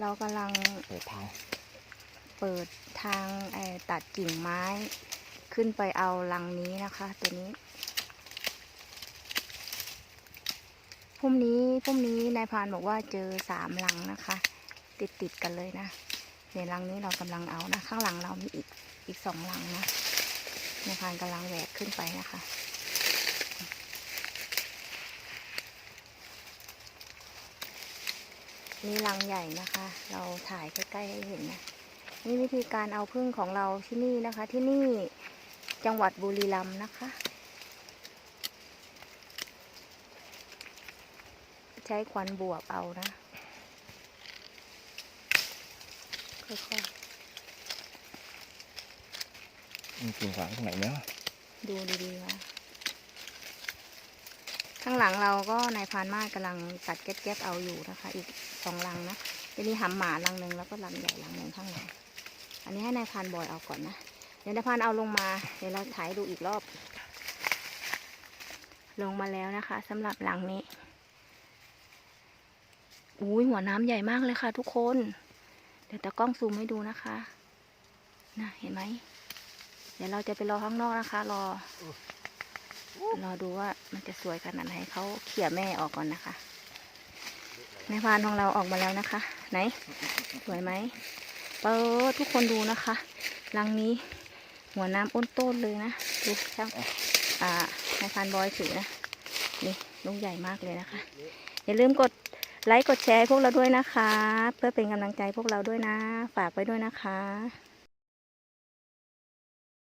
เรากำลังเปิดทาง เปิดทางเอ่อตัดกิ่งไม้ขึ้นไปเอารังนี้นะคะ ตัวนี้พรุ่งนี้พรุ่งนี้นายพรานบอกว่าเจอสามรังนะคะ ติดติดๆกันเลยนะในรังนี้เรากำลังเอานะ ข้างหลังเรามีอีกอีกสองรังนะนายพรานกำลังแหวกขึ้นไปนะคะ นี่รังใหญ่นะคะ เราถ่ายใกล้ๆให้เห็นนะ นี่วิธีการเอาพึ่งของเราที่นี่นะคะ ที่นี่จังหวัดบุรีรัมย์นะคะ ใช้ควันบวบเอานะค่อยมีกิ่งขวางตรงไหนเนาะๆดูดีๆว่า ข้างหลังเราก็นายพานมากกำลังตัดแก๊บเอาอยู่นะคะ อีกสองลังนะจะมีหำหมาลังหนึ่งแล้วก็ลังใหญ่ลังหนึ่งข้างหลัง อันนี้ให้นายพานบอยเอาก่อนนะ เดี๋ยวนายพานเอาลงมา เดี๋ยวเราถ่ายดูอีกรอบ ลงมาแล้วนะคะสำหรับหลังนี้อุ้ยหัวน้ำใหญ่มากเลยค่ะทุกคน เดี๋ยวตากล้องซูมให้ดูนะคะนะเห็นไหม เดี๋ยวเราจะไปรอข้างนอกนะคะ รอ รอดูว่ามันจะสวยขนาดไหนเขาเขี่ยแม่ออกก่อนนะคะนายพานของเราออกมาแล้วนะคะ ไหน สวยไหมเปิดทุกคนดูนะคะรังนี้หัวน้ำอ้นต้นเลยนะดูช่างอ่านายพานบอยถือนะนี่ลูกใหญ่มากเลยนะคะ อย่าลืมกดไลค์กดแชร์พวกเราด้วยนะคะ เพื่อเป็นกำลังใจพวกเราด้วยนะ ฝากไว้ด้วยนะคะ